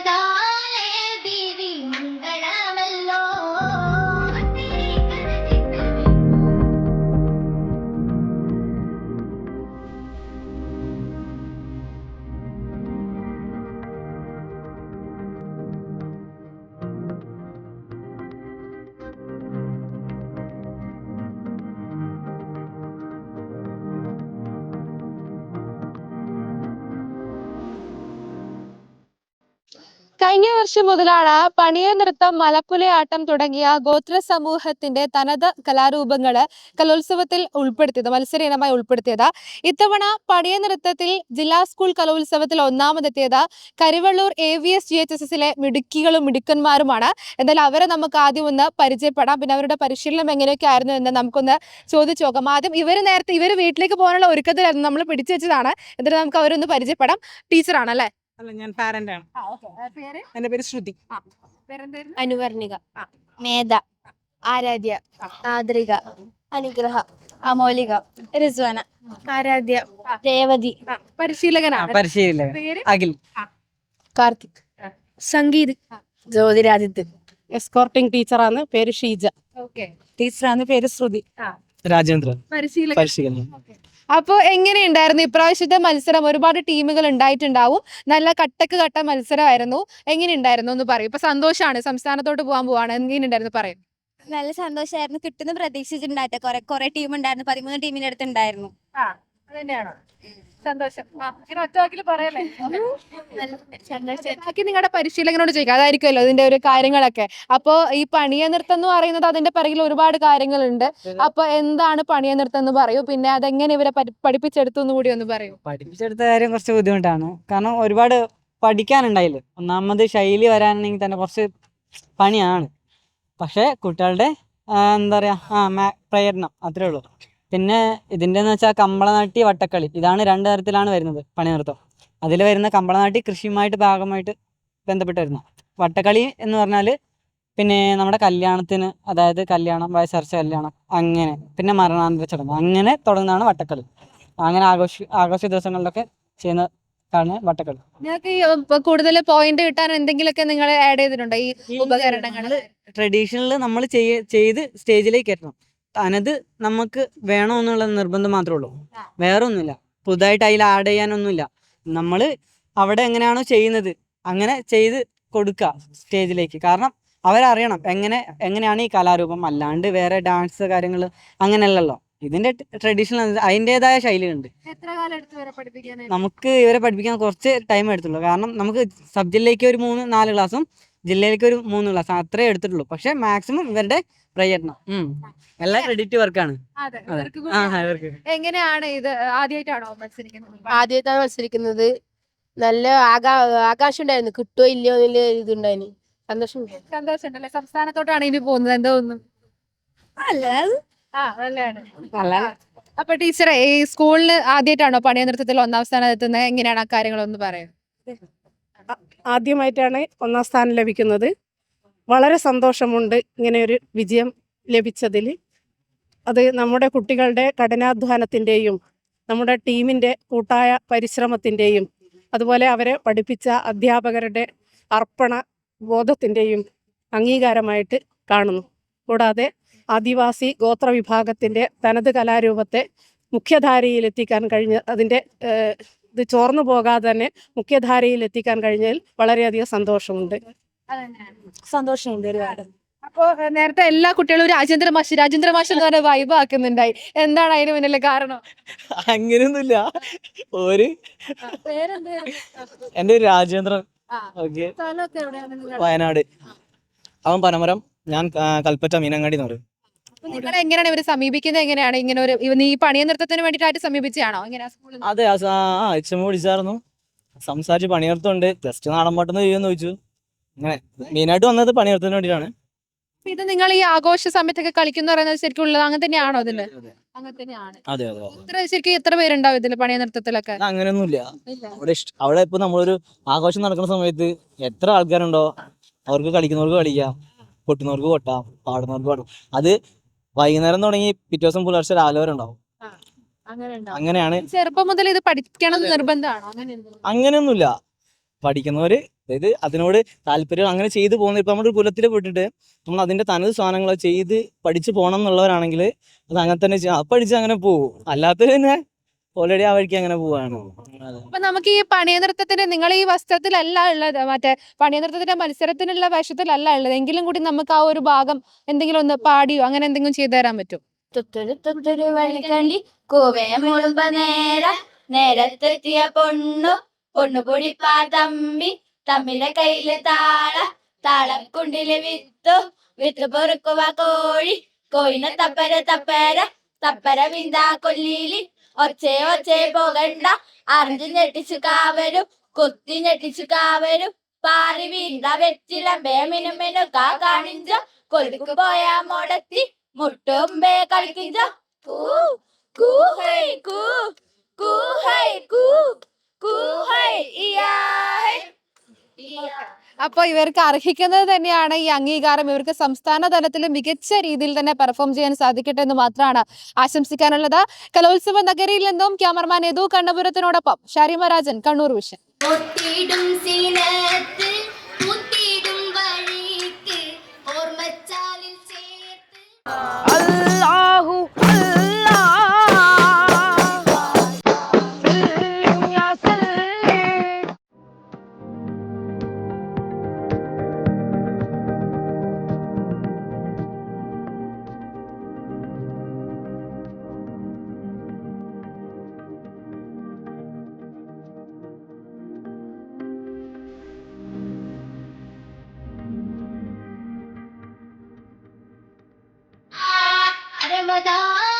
技 കഴിഞ്ഞ വർഷം മുതലാണ് പണിയ നൃത്തം മലപ്പുലയാട്ടം തുടങ്ങിയ ഗോത്ര സമൂഹത്തിന്റെ തനത് കലാരൂപങ്ങൾ കലോത്സവത്തിൽ ഉൾപ്പെടുത്തിയത് മത്സര ഇനമായി ഉൾപ്പെടുത്തിയത്. ഇത്തവണ പണിയ നൃത്തത്തിൽ ജില്ലാ സ്കൂൾ കലോത്സവത്തിൽ ഒന്നാമതെത്തിയത് Karivellur A V S G H S എസിലെ മിടുക്കികളും മിടുക്കന്മാരുമാണ്. എന്തായാലും അവരെ നമുക്ക് ആദ്യം ഒന്ന് പരിചയപ്പെടാം. പിന്നെ അവരുടെ പരിശീലനം എങ്ങനെയൊക്കെ ആയിരുന്നു എന്ന് നമുക്കൊന്ന് ചോദിച്ചു നോക്കാം. ആദ്യം ഇവർ നേരത്തെ ഇവർ വീട്ടിലേക്ക് പോകാനുള്ള ഒരുക്കത്തിലായിരുന്നു നമ്മൾ പിടിച്ചു വെച്ചതാണ്. എന്നിട്ട് നമുക്ക് അവരൊന്ന് പരിചയപ്പെടാം. ടീച്ചറാണ് അല്ലേ? അല്ല ഞാൻ പാരന്റ് ആണ്. പേര്? എന്റെ പേര് ശ്രുതി. പേരെന്തായിരുന്നു? അനുവർണിക. ആ. മേധ. ആരാധ്യ. ആദ്രിക. അനുഗ്രഹ. അമോലിക റിസ്വാന. ആരാധ്യ. രേവതി പരിശീലകനാണ്. പരിശീലകൻ പേര്? അഖിൽ. കാർത്തിക്. സംഗീത്. ജ്യോതിരാദിത്യ. എസ്കോർട്ടിംഗ് ടീച്ചറാണ് പേര് ഷീജ. ഓക്കെ ടീച്ചറാണ് പേര് ശ്രുതി. രാജേന്ദ്രൻ. പരിശീലകൻ പരിശീലനം അപ്പൊ എങ്ങനെയുണ്ടായിരുന്നു? ഇപ്രാവശ്യത്തെ മത്സരം ഒരുപാട് ടീമുകൾ ഉണ്ടായിട്ടുണ്ടാവും. നല്ല കട്ടക്ക് കട്ട മത്സരമായിരുന്നു. എങ്ങനെയുണ്ടായിരുന്നു എന്ന് പറയും. ഇപ്പൊ സന്തോഷമാണ് സംസ്ഥാനത്തോട്ട് പോകാൻ പോവാണ്. എങ്ങനെയുണ്ടായിരുന്നു പറയും? നല്ല സന്തോഷമായിരുന്നു കിട്ടുന്ന പ്രതീക്ഷിച്ചിട്ടുണ്ടായിട്ട്. കുറെ കുറെ ടീം ഉണ്ടായിരുന്നു പതിമൂന്ന് ടീമിന്റെ അടുത്ത് ഉണ്ടായിരുന്നു അതന്നെയാണോ സന്തോഷം. ഒറ്റവാക്കിൽ പറയല്ലേ ബാക്കി നിങ്ങളുടെ പരിശീലകനോട് ചോദിക്കാം. അതായിരിക്കുമല്ലോ ഇതിന്റെ ഒരു കാര്യങ്ങളൊക്കെ. അപ്പോ ഈ പണിയ നൃത്തം എന്ന് പറയുന്നത് അതിന്റെ പിറകിൽ ഒരുപാട് കാര്യങ്ങളുണ്ട്. അപ്പൊ എന്താണ് പണിയ നൃത്തം എന്ന് പറയൂ? പിന്നെ അതെങ്ങനെ ഇവരെ പഠി- പഠിപ്പിച്ചെടുത്തു എന്ന് കൂടി ഒന്ന് പറയൂ. പഠിപ്പിച്ചെടുത്ത കാര്യം കുറച്ച് ബുദ്ധിമുട്ടാണ്. കാരണം ഒരുപാട് പഠിക്കാനുണ്ടായില്ല? ഒന്നാമത് ശൈലി വരാനാണെങ്കിൽ തന്നെ കുറച്ച് പണിയാണ്. പക്ഷേ കുട്ടികളുടെ എന്താ പറയാ ആ പ്രയത്നം. അത്രേ ഉള്ളൂ. പിന്നെ ഇതിന്റെ എന്ന് വെച്ചാൽ കമ്പളനാട്ടി വട്ടക്കളി. ഇതാണ് രണ്ട് തരത്തിലാണ് വരുന്നത് പണി പണിനൃത്തം അതിൽ വരുന്ന കമ്പളനാട്ടി കൃഷിയുമായിട്ട് ഭാഗമായിട്ട് ബന്ധപ്പെട്ട് വരുന്ന. വട്ടക്കളി എന്ന് പറഞ്ഞാൽ പിന്നെ നമ്മുടെ കല്യാണത്തിന് അതായത് കല്യാണം വയസ്സർച്ച കല്യാണം അങ്ങനെ. പിന്നെ മരണാനന്തര ചടങ്ങ്. അങ്ങനെ തുടങ്ങുന്നതാണ് വട്ടക്കളി. അങ്ങനെ ആഘോഷ ആഘോഷ ദിവസങ്ങളിലൊക്കെ ചെയ്യുന്ന ആണ് വട്ടക്കളി. നിങ്ങൾക്ക് കൂടുതൽ പോയിന്റ് കിട്ടാൻ എന്തെങ്കിലുമൊക്കെ നിങ്ങൾ ആഡ് ചെയ്തിട്ടുണ്ടോ? ഈ ഉപകരണങ്ങൾ ട്രഡീഷണൽ നമ്മൾ ചെയ്ത് സ്റ്റേജിലേക്ക് എത്തണം. തനത് നമുക്ക് വേണമെന്നുള്ള നിർബന്ധം മാത്രമേ ഉള്ളൂ. വേറെ ഒന്നുമില്ല പുതുതായിട്ട് അതിൽ ആഡ് ചെയ്യാനൊന്നുമില്ല. നമ്മൾ അവിടെ എങ്ങനെയാണോ ചെയ്യുന്നത് അങ്ങനെ ചെയ്ത് കൊടുക്കുക സ്റ്റേജിലേക്ക് കാരണം അവരറിയണം എങ്ങനെ എങ്ങനെയാണ് ഈ കലാരൂപം. അല്ലാണ്ട് വേറെ ഡാൻസ് കാര്യങ്ങൾ അങ്ങനെയല്ലല്ലോ. ഇതിന്റെ ട്രഡീഷണൽ അതിന്റെതായ ശൈലിയുണ്ട് നമുക്ക് ഇവരെ പഠിപ്പിക്കാൻ കുറച്ച് ടൈം എടുത്തുള്ളൂ. കാരണം നമുക്ക് സബ്ജക്റ്റിലേക്ക് ഒരു മൂന്ന് നാല് ക്ലാസ്സും ജില്ലയിലേക്ക് ഒരു മൂന്ന് ക്ലാസ് അത്രേ എടുത്തിട്ടുള്ളൂ. പക്ഷെ മാക്സിമം ഇവരുടെ പ്രയത്നം. എല്ലാ ക്രെഡിറ്റ് വർക്കാണ് എങ്ങനെയാണ് ഇത് ആദ്യമായിട്ടാണോ മത്സരിക്കുന്നത്? ആദ്യമായിട്ടാണ് മത്സരിക്കുന്നത്. നല്ല ആകാ ആകാശം ഉണ്ടായിരുന്നു. കിട്ടുമോ ഇല്ലയോ എന്നുള്ള ഇതുണ്ടായിരുന്നു സന്തോഷം സന്തോഷമുണ്ടല്ലേ? സംസ്ഥാനത്തോട്ടാണ് ഇനി പോകുന്നത്. എന്തോ ഒന്നും ആ നല്ലതാണ്. അപ്പൊ ടീച്ചറെ ഈ സ്കൂളിൽ ആദ്യമായിട്ടാണോ പണിയ നൃത്തത്തിൽ ഒന്നാം സ്ഥാനം എത്തുന്നത് എങ്ങനെയാണ് ആ കാര്യങ്ങളൊന്ന് പറയും ആദ്യമായിട്ടാണ് ഒന്നാം സ്ഥാനം ലഭിക്കുന്നത്. വളരെ സന്തോഷമുണ്ട് ഇങ്ങനെ ഒരു വിജയം ലഭിച്ചതിൽ. അത് നമ്മുടെ കുട്ടികളുടെ കഠിനാധ്വാനത്തിന്റെയും നമ്മുടെ ടീമിന്റെ കൂട്ടായ പരിശ്രമത്തിന്റെയും അതുപോലെ അവരെ പഠിപ്പിച്ച അധ്യാപകരുടെ അർപ്പണ ബോധത്തിന്റെയും അംഗീകാരമായിട്ട് കാണുന്നു. കൂടാതെ ആദിവാസി ഗോത്ര വിഭാഗത്തിന്റെ തനത് കലാരൂപത്തെ മുഖ്യധാരയിലെത്തിക്കാൻ കഴിഞ്ഞ അതിന്റെ ഇത് ചോർന്നു പോകാതെ തന്നെ മുഖ്യധാരയിൽ എത്തിക്കാൻ കഴിഞ്ഞതിൽ വളരെയധികം സന്തോഷമുണ്ട്. സന്തോഷമുണ്ട് ഒരുപാട്. അപ്പോ നേരത്തെ എല്ലാ കുട്ടികളും രാജേന്ദ്ര മാഷ് രാജേന്ദ്ര മാഷ് എന്ന് പറഞ്ഞ വൈബ് ആക്കുന്നുണ്ടായി. എന്താണ് അതിന് പിന്നിലെ കാരണം? അങ്ങനെയൊന്നുമില്ല. ഒരു എന്റെ ഒരു രാജേന്ദ്രൻ. വയനാട്. അവൻ പനമരം ഞാൻ കൽപ്പറ്റ മീനങ്ങാടി എന്ന് പറയും. നിങ്ങൾ എങ്ങനെയാണ് ഇവരെ സമീപിക്കുന്നത്? എങ്ങനെയാണ് ഇങ്ങനെ ഒരു ഇവ- ഈ പണിയ നൃത്തത്തിന് വേണ്ടിയിട്ടായിട്ട് സമീപിച്ചാണോ ഇങ്ങനെ സ്കൂളിൽ അതെ ആ സ- ആ എം വിളിച്ചായിരുന്നു. സംസാരിച്ച് പണിയെടുത്തുണ്ട് ജസ്റ്റ് നാടൻ പാട്ടെന്ന് ചെയ്യുമെന്ന് ചോദിച്ചു. അങ്ങനെ മെയിനായിട്ട് വന്നത് പണിയെടുത്തതിന് വേണ്ടിയിട്ടാണ്. ഇത് നിങ്ങൾ ഈ ആഘോഷ സമയത്തൊക്കെ കളിക്കുന്ന പറയുന്നത് ശരിക്കും ഉള്ളത് അങ്ങനെ തന്നെയാണോ അങ്ങനെ തന്നെയാണ്. അതെ അതെ അതെ. ശരിക്കും എത്ര പേരുണ്ടാവും ഇതിൽ പണിയ നൃത്തത്തിലൊക്കെ അത് അങ്ങനെയൊന്നുമില്ല. അവിടെ ഇഷ്ട അവിടെ ഇപ്പൊ നമ്മളൊരു ആഘോഷം നടക്കുന്ന സമയത്ത് എത്ര ആൾക്കാരുണ്ടോ? അവർക്ക് കളിക്കുന്നവർക്ക് കളിക്കാം പൊട്ടുന്നവർക്ക് പൊട്ടാം പാടുന്നവർക്ക് പാടും. അത് വൈകുന്നേരം തുടങ്ങി പിറ്റേ ദിവസം പുലർച്ചെ രാവിലെ വരെ ഉണ്ടാവും. അങ്ങനെയാണ്. ചെറുപ്പം മുതൽ ഇത് പഠിക്കണം നിർബന്ധമാണ് നിർബന്ധമാണോ? അങ്ങനെ അങ്ങനെയൊന്നുമില്ല. പഠിക്കുന്നവര് അതായത് അതിനോട് താല്പര്യം അങ്ങനെ ചെയ്തു പോകുന്ന ഇപ്പൊ നമ്മുടെ കുലത്തിൽ പോയിട്ടിട്ട് നമ്മൾ അതിന്റെ തനത് സാധനങ്ങൾ ചെയ്ത് പഠിച്ചു പോകണം എന്നുള്ളവരാണെങ്കിൽ അത് അങ്ങനെ തന്നെ ചെയ്യാം. പഠിച്ച് അങ്ങനെ പോകും അല്ലാത്തത് തന്നെ ഓൾറെഡി ആ വഴിക്ക് അങ്ങനെ പോവാണ്. അപ്പൊ നമുക്ക് ഈ പണിയ നൃത്തത്തിന് നിങ്ങൾ ഈ വസ്ത്രത്തിലല്ല ഉള്ളത് മറ്റേ പണിയ നൃത്തത്തിന്റെ മത്സരത്തിനുള്ള വേഷത്തിലല്ല ഉള്ളത് എങ്കിലും കൂടി നമുക്ക് ആ ഒരു ഭാഗം എന്തെങ്കിലും ഒന്ന് പാടിയോ അങ്ങനെ എന്തെങ്കിലും ചെയ്തു തരാൻ പറ്റും നേര നേരത്തെത്തിയ പൊണ്ണു പൊണ്ണു പൊടിപ്പാ തമ്പി തമ്മിലെ കയ്യിൽ താള താളക്കുണ്ടിൽ വിത്തു വിത്തു പൊറുക്കുവ കോഴി കോഴിനെ തപ്പര തപ്പര തപ്പര വിന്താ കൊല്ലിയിൽ ഒച്ചേ ഒച്ചേ പോകണ്ട. അറിഞ്ഞു ഞെട്ടിച്ചു കാവരും കുത്തി ഞെട്ടിച്ചു കാവരും. പാറി വീണ്ട വെറ്റില മേമിനും മെനു കാ കാണിഞ്ച. കൊല്ലിക്ക് പോയാ മുടത്തി മുട്ടുമ്പേ കളിക്കിഞ്ച. കൂ കൂ ഹൈ കൂ കൂ ഹൈ കൂ കൂ ഹൈ ഇയാ ഹൈ. ഇയാ. അപ്പൊ ഇവർക്ക് അർഹിക്കുന്നത് തന്നെയാണ് ഈ അംഗീകാരം. ഇവർക്ക് സംസ്ഥാന തലത്തിൽ മികച്ച രീതിയിൽ തന്നെ പെർഫോം ചെയ്യാൻ സാധിക്കട്ടെ എന്ന് മാത്രമാണ് ആശംസിക്കാനുള്ളത്. കലോത്സവ നഗരിയിൽ നിന്നും ക്യാമറമാൻ യദു കണ്ണപുരത്തിനോടൊപ്പം ഷാരിമ രാജൻ കണ്ണൂർ വിഷൻ. ഓർമ്മച്ചാലിൽ ചേർത്ത്. ಸರ್ವದಾ